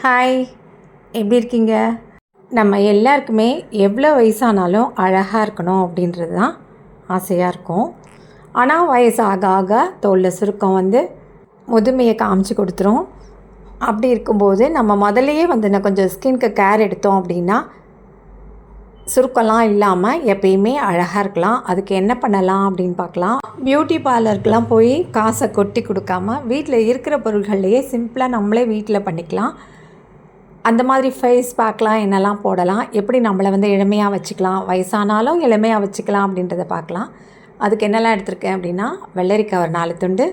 Hi எப்படி இருக்கீங்க? நம்ம எல்லாருக்குமே எவ்வளோ வயசானாலும் அழகாக இருக்கணும் அப்படின்றது தான் ஆசையாக இருக்கும். ஆனால் வயசு ஆக ஆக தோலில் சுருக்கம் வந்து முதுமையை காமிச்சு கொடுத்துரும். அப்படி இருக்கும்போது நம்ம முதல்லையே வந்து நான் கொஞ்சம் ஸ்கின்க்கு கேர் எடுத்தோம் அப்படின்னா சுருக்கம்லாம் இல்லாமல் எப்பயுமே அழகாக இருக்கலாம். அதுக்கு என்ன பண்ணலாம் அப்படின்னு பார்க்கலாம் பியூட்டி பார்லருக்கெலாம் போய் காசை கொட்டி கொடுக்காம வீட்டில் இருக்கிற பொருள்கள்லையே சிம்பிளாக நம்மளே வீட்டில் பண்ணிக்கலாம். அந்த மாதிரி ஃபேஸ் பேக்லாம் என்னெல்லாம் போடலாம்? எப்படி நம்மளை வந்து இளமையாக வச்சுக்கலாம்? வயசானாலும் இளமையாக வச்சுக்கலாம் அப்படின்றத பார்க்கலாம். அதுக்கு என்னெல்லாம் எடுத்திருக்கேன் அப்படின்னா வெள்ளரிக்காய் ஒரு நாலு துண்டு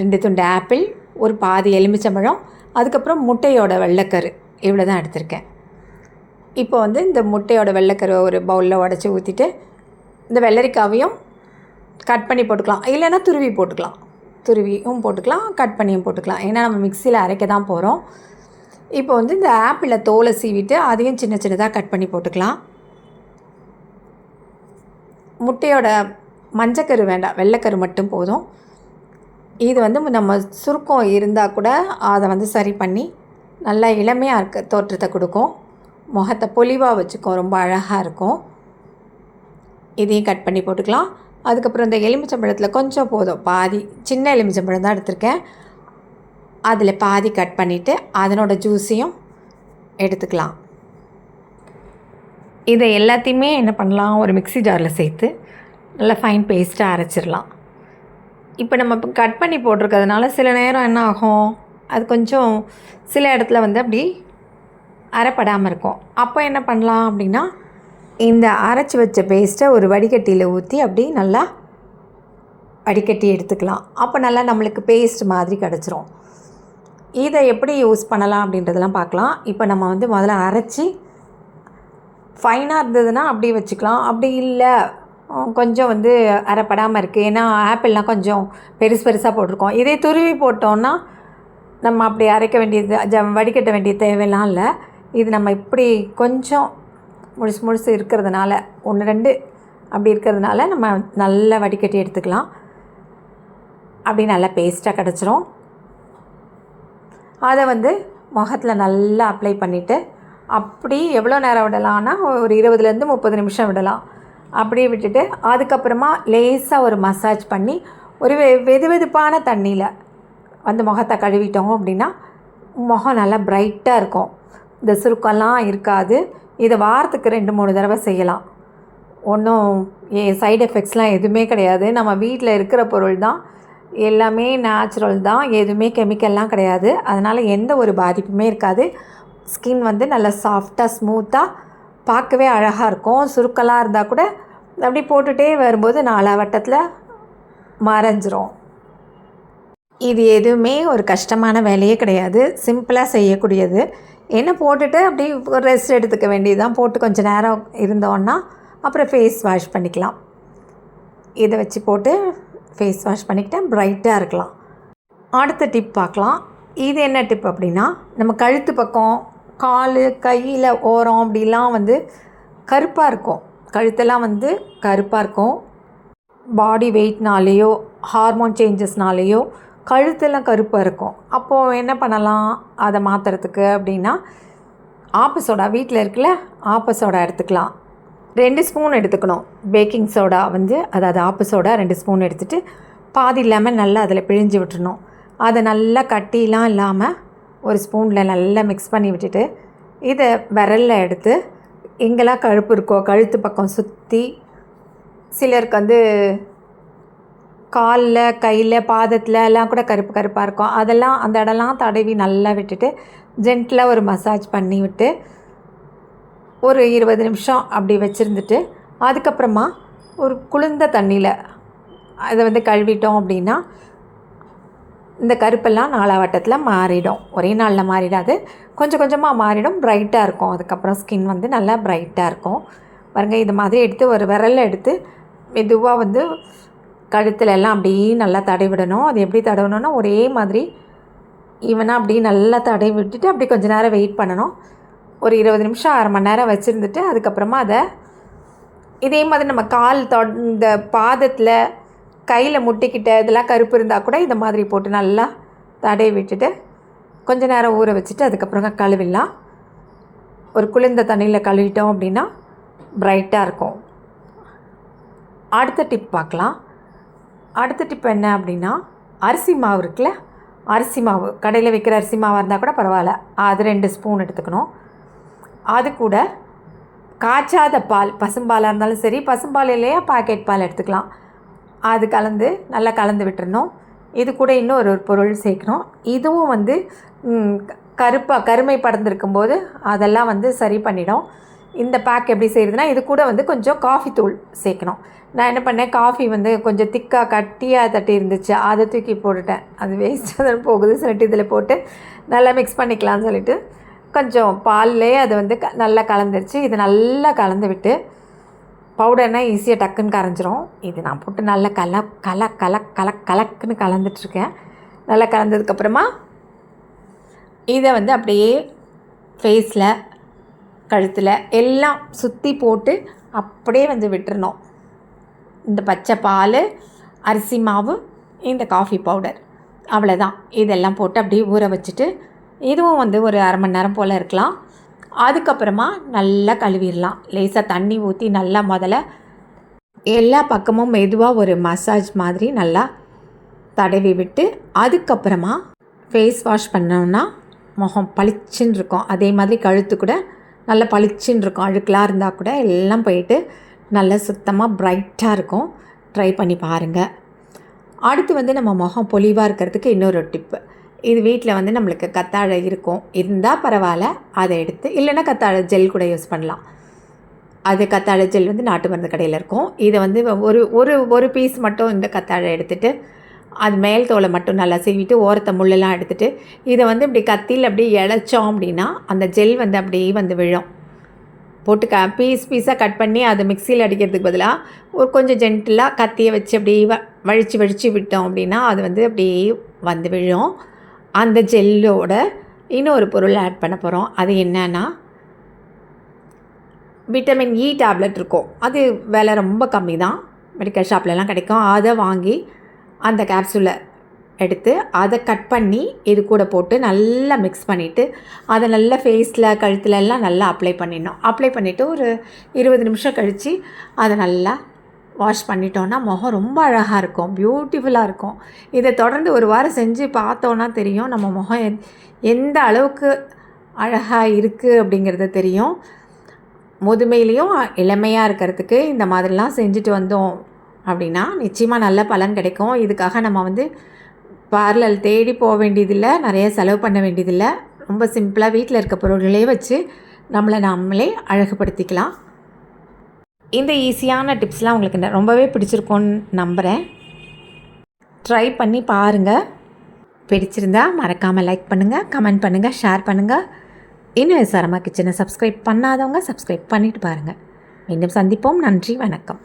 ரெண்டு துண்டு ஆப்பிள் ஒரு பாதி எலுமிச்சம்பழம் அதுக்கப்புறம் முட்டையோட வெள்ளைக்கரு. இவ்வளோ தான் எடுத்திருக்கேன். இப்போ வந்து இந்த முட்டையோட வெள்ளைக்கரு ஒரு பவுலில் உடச்சி ஊற்றிட்டு இந்த வெள்ளரிக்காவையும் கட் பண்ணி போட்டுக்கலாம். இல்லைன்னா துருவி போட்டுக்கலாம். துருவியும் போட்டுக்கலாம் கட் பண்ணியும் போட்டுக்கலாம். ஏன்னா நம்ம மிக்சியில் அரைக்க தான் போகிறோம் இப்போ வந்து இந்த ஆப்பிளை தோலை சீவிட்டு அதையும் சின்ன சின்னதாக கட் பண்ணி போட்டுக்கலாம். முட்டையோட மஞ்சக்கரு வேண்டாம் வெள்ளைக்கரு மட்டும் போதும். இது வந்து நம்ம சுருக்கம் இருந்தால் கூட அதை வந்து சரி பண்ணி நல்லா இளமையாக இருக்க தோற்றத்தை கொடுக்கும். முகத்தை பொலிவாக வச்சுக்கும் ரொம்ப அழகாக இருக்கும். இதையும் கட் பண்ணி போட்டுக்கலாம். அதுக்கப்புறம் இந்த எலுமிச்சம்பழத்தில் கொஞ்சம் போதும். பாதி சின்ன எலுமிச்சம்பழம் தான் எடுத்திருக்கேன். அதில் பாதி கட் பண்ணிவிட்டு அதனோட ஜூஸையும் எடுத்துக்கலாம். இதை எல்லாத்தையுமே என்ன பண்ணலாம்? ஒரு மிக்ஸி ஜாரில் சேர்த்து நல்லா ஃபைன் பேஸ்ட்டாக அரைச்சிடலாம். இப்போ நம்ம இப்போ கட் பண்ணி போட்டிருக்கிறதுனால சில நேரம் என்ன ஆகும்? அது கொஞ்சம் சில இடத்துல வந்து அப்படி அரைப்படாமல் இருக்கும். அப்போ என்ன பண்ணலாம் அப்படின்னா இந்த அரைச்சி வச்ச பேஸ்ட்டை ஒரு வடிகட்டியில் ஊற்றி அப்படி நல்லா வடிகட்டி எடுத்துக்கலாம். அப்போ நல்லா நம்மளுக்கு பேஸ்ட் மாதிரி கிடச்சிரும். இதை எப்படி யூஸ் பண்ணலாம் அப்படின்றதெல்லாம் பார்க்கலாம். இப்போ நம்ம வந்து முதல்ல அரைச்சி ஃபைனாக இருந்ததுன்னா அப்படியே வச்சுக்கலாம். அப்படி இல்லை கொஞ்சம் வந்து அரைப்படாமல் இருக்குது ஏன்னா ஆப்பிள்லாம் கொஞ்சம் பெருசு பெருசாக போட்டிருக்கோம். இதே துருவி போட்டோன்னா நம்ம அப்படி அரைக்க வேண்டியது ஜ வடிகட்ட வேண்டிய தேவையெல்லாம் இல்லை. இது நம்ம இப்படி கொஞ்சம் முழுசு முழுசு இருக்கிறதுனால ஒன்று ரெண்டு அப்படி இருக்கிறதுனால நம்ம நல்லா வடிகட்டி எடுத்துக்கலாம். அப்படி நல்லா பேஸ்ட்டாக கிடச்சிரும். அதை வந்து முகத்தில் நல்லா அப்ளை பண்ணிவிட்டு அப்படி எவ்வளோ நேரம் விடலாம்னா ஒரு இருபதுலேருந்து முப்பது நிமிஷம் விடலாம். அப்படியே விட்டுட்டு அதுக்கப்புறமா லேசாக ஒரு மசாஜ் பண்ணி ஒரு வெ வெது வெதுப்பான தண்ணியில் வந்து முகத்தை கழுவிட்டோம் அப்படின்னா முகம் நல்லா பிரைட்டாக இருக்கும். இந்த சுருக்கம்லாம் இருக்காது. இதை வாரத்துக்கு ரெண்டு மூணு தடவை செய்யலாம். ஒன்றும் ஏ சைடு எஃபெக்ட்ஸ்லாம் எதுவுமே கிடையாது. நம்ம வீட்டில் இருக்கிற பொருள் தான். எல்லாமே நேச்சுரல் தான். எதுவுமே கெமிக்கல்லாம் கிடையாது. அதனால் எந்த ஒரு பாதிப்புமே இருக்காது. ஸ்கின் வந்து நல்லா சாஃப்டாக ஸ்மூத்தாக பார்க்கவே அழகாக இருக்கும். சுருக்கலாக இருந்தால் கூட அப்படி போட்டுகிட்டே வரும்போது நாலா வட்டத்தில் மறைஞ்சிரும். இது எதுவுமே ஒரு கஷ்டமான வேலையே கிடையாது. சிம்பிளாக செய்யக்கூடியது. என்ன போட்டுட்டு அப்படி ஒரு ரெஸ்ட் எடுத்துக்க வேண்டியதுதான். போட்டு கொஞ்சம் நேரம் இருந்தோன்னா அப்புறம் ஃபேஸ் வாஷ் பண்ணிக்கலாம். இதை வச்சு போட்டு ஃபேஸ் வாஷ் பண்ணிக்கிட்டால் ப்ரைட்டாக இருக்கலாம். அடுத்த டிப் பார்க்கலாம். இது என்ன டிப் அப்படின்னா நம்ம கழுத்து பக்கம் கால் கையில் ஓரம் அப்படிலாம் வந்து கருப்பாக இருக்கும். கழுத்தெல்லாம் வந்து கருப்பாக இருக்கும். பாடி வெயிட்னாலேயோ ஹார்மோன் சேஞ்சஸ்னாலேயோ கழுத்தெல்லாம் கருப்பாக இருக்கும். அப்போது என்ன பண்ணலாம்? அதை மாற்றுறதுக்கு அப்படின்னா ஆப்பசோடா வீட்டில் இருக்குல்ல ஆப்பசோடா எடுத்துக்கலாம். ரெண்டு ஸ்பூன் எடுத்துக்கணும். பேக்கிங் சோடா வந்து அதாவது ஆப்பு சோடா ரெண்டு ஸ்பூன் எடுத்துகிட்டு பாதி இல்லாமல் நல்லா அதில் பிழிஞ்சு விட்டுறணும். அதை நல்லா கட்டிலாம் இல்லாமல் ஒரு ஸ்பூனில் நல்லா மிக்ஸ் பண்ணி விட்டுட்டு இதை விரலில் எடுத்து எங்கெல்லாம் கழுப்பு இருக்கோ கழுத்து பக்கம் சுற்றி சிலருக்கு வந்து காலில் கையில் பாதத்தில் எல்லாம் கூட கருப்பு கருப்பாக இருக்கும். அதெல்லாம் அந்த இடம்லாம் தடவி நல்லா விட்டுட்டு ஜென்டிலாக ஒரு மசாஜ் பண்ணி விட்டு ஒரு இருபது நிமிஷம் அப்படி வச்சுருந்துட்டு அதுக்கப்புறமா ஒரு குளிர்ந்த தண்ணியில் அதை வந்து கழுவிட்டோம் அப்படின்னா இந்த கருப்பெல்லாம் நாலாவட்டத்தில் மாறிடும். ஒரே நாளில் மாறிடாது. கொஞ்சம் கொஞ்சமாக மாறிடும். ப்ரைட்டாக இருக்கும். அதுக்கப்புறம் ஸ்கின் வந்து நல்லா ப்ரைட்டாக இருக்கும். பாருங்கள் இது மாதிரி எடுத்து ஒரு விரலில் எடுத்து மெதுவாக வந்து கழுத்தில் எல்லாம் அப்படியே நல்லா தடவிடணும். அது எப்படி தடவணும்னா ஒரே மாதிரி ஈவனாக அப்படியே நல்லா தடவி விட்டுட்டு அப்படி கொஞ்ச நேரம் வெயிட் பண்ணணும். ஒரு இருபது நிமிஷம் அரை மணி நேரம் வச்சுருந்துட்டு அதுக்கப்புறமா அதை இதே மாதிரி நம்ம கால் தொ இந்த பாதத்தில் கையில் முட்டிக்கிட்ட இதெல்லாம் கருப்பு இருந்தால் கூட இந்த மாதிரி போட்டு நல்லா தடவி விட்டுட்டு கொஞ்ச நேரம் ஊற வச்சுட்டு அதுக்கப்புறம் கழுவிடலாம். ஒரு குளிர்ந்த தண்ணியில் கழுவிட்டோம் அப்படின்னா பிரைட்டாக இருக்கும். அடுத்த டிப் பார்க்கலாம். அடுத்த டிப் என்ன அப்படின்னா அரிசி மாவு இருக்குல்ல அரிசி மாவு. கடையில் விற்கிற அரிசி மாவாக இருந்தால் கூட பரவாயில்ல. அது ரெண்டு ஸ்பூன் எடுத்துக்கணும். அது கூட காய்ச்சாத பால் பசும்பாலாக இருந்தாலும் சரி பசும்பால் இல்லையா பாக்கெட் பால் எடுத்துக்கலாம். அது கலந்து நல்லா கலந்து விட்டுருந்தோம் இது கூட இன்னும் ஒரு பொருள் சேர்க்கணும். இதுவும் வந்து கருப்பாக கருமை படர்ந்துருக்கும் போது அதெல்லாம் வந்து சரி பண்ணிடும். இந்த பேக் எப்படி செய்கிறதுனா இது கூட வந்து கொஞ்சம் காஃபி தூள் சேர்க்கணும். நான் என்ன பண்ணேன் காஃபி வந்து கொஞ்சம் திக்காக கட்டியாக தட்டி இருந்துச்சு. அதை தூக்கி போட்டுட்டேன். அது வேஸ்ட்டாக தான் போகுது. சொல்லிட்டு இதில் போட்டு நல்லா மிக்ஸ் பண்ணிக்கலாம்னு சொல்லிட்டு. கொஞ்சம் பால்லே அது வந்து க நல்லா கலந்துருச்சு. இது நல்லா கலந்து விட்டு பவுடர்னால் ஈஸியாக டக்குன்னு கரைஞ்சிரும். இது நான் போட்டு நல்லா கல கல கல கல கலக்குன்னு கலந்துட்டுருக்கேன். நல்லா கலந்ததுக்கப்புறமா இதை வந்து அப்படியே ஃபேஸில் கழுத்தில் எல்லாம் சுற்றி போட்டு அப்படியே வந்து விட்டுறணும். இந்த பச்சை பால் அரிசி மாவு இந்த காஃபி பவுடர் அவ்வளோதான் இதெல்லாம் போட்டு அப்படியே ஊற வச்சுட்டு இதுவும் வந்து ஒரு அரை மணி நேரம் போல் இருக்கலாம். அதுக்கப்புறமா நல்லா கழுவிடலாம். லேசாக தண்ணி ஊற்றி நல்லா முதல்ல எல்லா பக்கமும் மெதுவாக ஒரு மசாஜ் மாதிரி நல்லா தடவி விட்டு அதுக்கப்புறமா ஃபேஸ் வாஷ் பண்ணோம்னா முகம் பளிச்சுன்னு இருக்கும். அதே மாதிரி கழுத்து கூட நல்லா பளிச்சுன்னு இருக்கும். அழுக்கெலாம் இருந்தால் கூட எல்லாம் போயிட்டு நல்லா சுத்தமாக ப்ரைட்டாக இருக்கும். ட்ரை பண்ணி பாருங்கள் அடுத்து வந்து நம்ம முகம் பொலிவாக இருக்கிறதுக்கு இன்னொரு டிப்பு இது வீட்டில் வந்து நம்மளுக்கு கத்தாழை இருக்கும். இருந்தால் பரவாயில்ல அதை எடுத்து இல்லைன்னா கத்தாழை ஜெல் கூட யூஸ் பண்ணலாம். அது கத்தாழை ஜெல் வந்து நாட்டு மருந்து கடையில் இருக்கும். இதை வந்து ஒரு ஒரு ஒரு பீஸ் மட்டும் இந்த கத்தாழை எடுத்துகிட்டு அது மேல் தோலை மட்டும் நல்லா சீவிட்டு ஓரத்தை முள்ளெல்லாம் எடுத்துகிட்டு இதை வந்து இப்படி கத்தியில் அப்படியே இழைச்சோம் அப்படின்னா அந்த ஜெல் வந்து அப்படியே வந்து விழும். போட்டு க பீஸ் பீஸாக கட் பண்ணி அதை மிக்சியில் அடிக்கிறதுக்கு பதிலாக ஒரு கொஞ்சம் ஜென்டிலாக கத்தியை வச்சு அப்படியே வ வழித்து வழித்து விட்டோம் அப்படின்னா அது வந்து அப்படியே வந்து விழும். அந்த ஜெல்லோட இன்னொரு பொருள் ஆட் பண்ண போகிறோம் அது என்னன்னா விட்டமின் இ டேப்லெட் இருக்கும். அது விலை ரொம்ப கம்மி தான் மெடிக்கல் ஷாப்லலாம் கிடைக்கும். அதை வாங்கி அந்த கேப்சூலை எடுத்து அதை கட் பண்ணி இது கூட போட்டு நல்லா மிக்ஸ் பண்ணிவிட்டு அதை நல்லா ஃபேஸில் கழுத்தில் எல்லாம் நல்லா அப்ளை பண்ணிடணும். அப்ளை பண்ணிவிட்டு ஒரு இருபது நிமிஷம் கழித்து அதை நல்லா வாஷ் பண்ணிட்டோன்னா முகம் ரொம்ப அழகாக இருக்கும் பியூட்டிஃபுல்லாக இருக்கும். இதை தொடர்ந்து ஒரு வாரம் செஞ்சு பார்த்தோன்னா தெரியும் நம்ம முகம் எந்த அளவுக்கு அழகாக இருக்குது அப்படிங்கிறது தெரியும். முதுமையிலையும் இளமையாக இருக்கிறதுக்கு இந்த மாதிரிலாம் செஞ்சுட்டு வந்தோம் அப்படின்னா நிச்சயமாக நல்ல பலன் கிடைக்கும். இதுக்காக நம்ம வந்து பார்லர் தேடி போக வேண்டியதில்லை நிறைய செலவு பண்ண வேண்டியதில்லை. ரொம்ப சிம்பிளாக வீட்டில் இருக்க பொருள்களே வச்சு நம்மளை நம்மளே அழகுபடுத்திக்கலாம். இந்த ஈஸியான டிப்ஸ்லாம் உங்களுக்கு ரொம்பவே பிடிச்சிருக்கோன்னு நம்புகிறேன் ட்ரை பண்ணி பாருங்கள் பிடிச்சிருந்தா மறக்காமல் லைக் பண்ணுங்கள் கமெண்ட் பண்ணுங்கள் ஷேர் பண்ணுங்கள் இன்னும் சரமா கிச்சனை சப்ஸ்கிரைப் பண்ணாதவங்க சப்ஸ்கிரைப் பண்ணிவிட்டு பாருங்கள் மீண்டும் சந்திப்போம். நன்றி வணக்கம்.